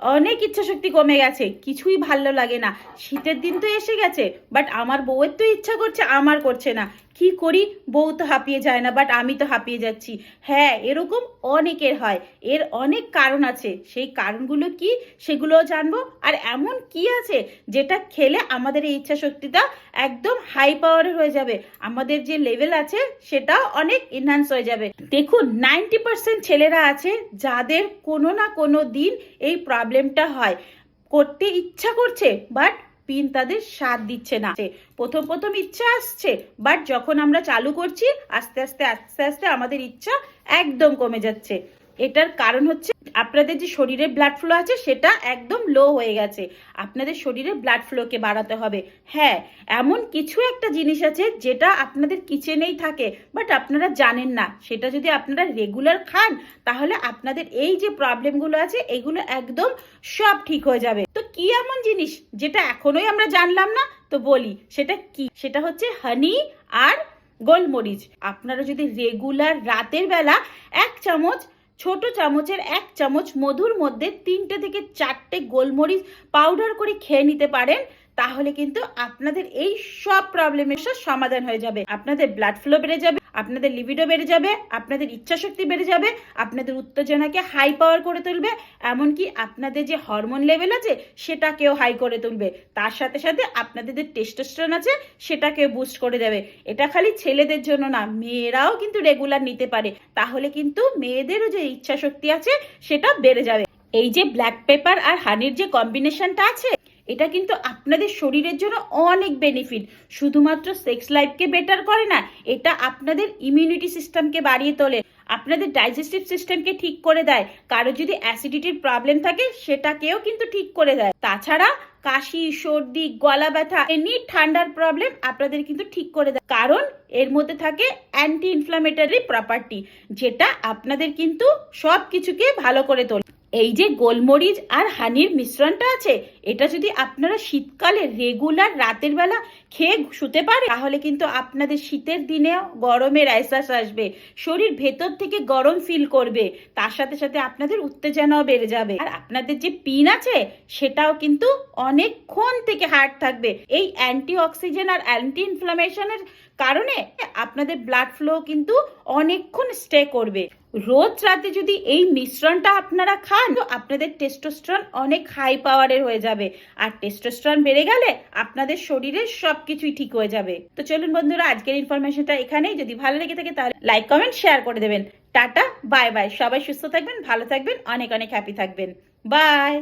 অনেক ইচ্ছা শক্তি কমে গেছে, কিছুই ভালো লাগে না। শীতের দিন তো এসে গেছে বাট আমার বউয়ের তো ইচ্ছা করছে, আমার করছে না। কি করি? বউ তো হাঁপিয়ে যায় না বাট আমি তো হাঁপিয়ে যাচ্ছি। হ্যাঁ এরকম অনেকের হয়। এর অনেক কারণ আছে। সেই কারণগুলো কি সেগুলোও জানব। আর এমন কি আছে যেটা খেলে আমাদের এই ইচ্ছা শক্তিটা একদম হাই পাওয়ারের হয়ে যাবে। আমাদের যে লেভেল আছে সেটাও অনেক এনহান্স হয়ে যাবে। দেখুন নাইনটি পার্সেন্ট ছেলেরা আছে যাদের কোনো না কোনো দিন এই প্রবলেমটা হয়। করতে ইচ্ছা করছে বাট পিন তাদের স্বাদ দিচ্ছে না। প্রথম প্রথম ইচ্ছা আসছে বাট যখন আমরা চালু করছি, আস্তে আস্তে আস্তে আস্তে আমাদের ইচ্ছা একদম কমে যাচ্ছে। এটার কারণ হচ্ছে আপনাদের যে শরীরে ব্লাড ফ্লো আছে, সেটা একদম লো হয়ে গেছে। আপনাদের শরীরে ব্লাড ফ্লোকে বাড়াতে হবে। হ্যাঁ এমন কিছু একটা জিনিস আছে যেটা আপনাদের কিচেনেই থাকে বাট আপনারা জানেন না। সেটা যদি আপনারা রেগুলার খান, তাহলে আপনাদের এই যে প্রবলেমগুলো আছে, এগুলো একদম সব ঠিক হয়ে যাবে। তো কি এমন জিনিস যেটা এখনোই আমরা জানলাম না? তো বলি, সেটা কি? সেটা হচ্ছে হানি আর গোলমরিচ। আপনারা যদি রেগুলার রাতের বেলা এক চামচ ছোট চামচের এক চামচ মধুর মধ্যে তিনটে থেকে চারটে গোলমরিচ পাউডার করে খেয়ে নিতে পারেন। তাহলে কিন্তু আপনাদের এই সব প্রবলেমের সমাধান হয়ে যাবে। আপনাদের ব্লাড ফ্লো বেড়ে যাবে, আপনাদের লিবিডো বেড়ে যাবে, আপনাদের ইচ্ছা শক্তি বেড়ে যাবে, আপনাদের উত্তেজনাকে হাই পাওয়ার করে তুলবে, এমনকি আপনাদের যে হরমোন লেভেল আছে, সেটাকেও হাই করে তুলবে। তার সাথে সাথে আপনাদের যে টেস্টোস্টেরন আছে, সেটাকেও বুস্ট করে দেবে। এটা খালি ছেলেদের জন্য না, মেয়েরাও কিন্তু রেগুলার নিতে পারে। তাহলে কিন্তু মেয়েদেরও যে ইচ্ছা শক্তি আছে, সেটা বেড়ে যাবে। এই যে ব্ল্যাক পেপার আর হানির যে কম্বিনেশনটা আছে এটা কিন্তু আপনাদের শরীরের জন্য অনেক বেনিফিট শুধুমাত্র সেক্স লাইফকে বেটার করে না, এটা আপনাদের ইমিউনিটি সিস্টেমকে বাড়িয়ে তোলে। আপনাদের ডাইজেস্টিভ সিস্টেমকে ঠিক করে দেয়। কারও যদি অ্যাসিডিটির প্রবলেম থাকে, সেটাকেও কিন্তু ঠিক করে দেয়। তাছাড়া কাশি, সর্দি, গলা ব্যথা, এমনি ঠান্ডার প্রবলেম আপনাদের কিন্তু ঠিক করে দেয়। কারণ এর মধ্যে থাকে অ্যান্টি ইনফ্লামেটারি প্রপার্টি যেটা আপনাদের কিন্তু সব কিছুকে ভালো করে তোলে। এই যে গোলমরিচ আর হানির মিশ্রণটা আছে, এটা যদি আপনারা শীতকালে রেগুলার রাতের বেলা খেয়ে শুতে পারে তাহলে কিন্তু আপনাদের শীতের দিনেও গরমের আইসাস আসবে, শরীর ভেতর থেকে গরম ফিল করবে, তার সাথে সাথে আপনাদের উত্তেজনাও বেড়ে যাবে। আর আপনাদের যে পিন আছে, সেটাও কিন্তু অনেকক্ষণ থেকে হার্ড থাকবে। এই অ্যান্টি অক্সিজেন আর অ্যান্টি ইনফ্লামেশনের কারণে আপনাদের ব্লাড ফ্লো কিন্তু অনেকক্ষণ স্টে করবে। রোজ রাতে যদি এই মিশ্রণটা আপনারা খান, তো আপনাদের টেস্টোস্ট্রন অনেক হাই পাওয়ারের হয়ে যাবে। আর টেস্টোস্ট্রন বেড়ে গেলে আপনাদের শরীরের সব কিছুই ঠিক হয়ে যাবে। তো চলুন বন্ধুরা, আজকের ইনফরমেশনটা এখানেই। যদি ভালো লেগে থাকে তাহলে লাইক কমেন্ট শেয়ার করে দেবেন। টাটা বাই বাই সবাই সুস্থ থাকবেন, ভালো থাকবেন, অনেক অনেক হ্যাপি থাকবেন। বাই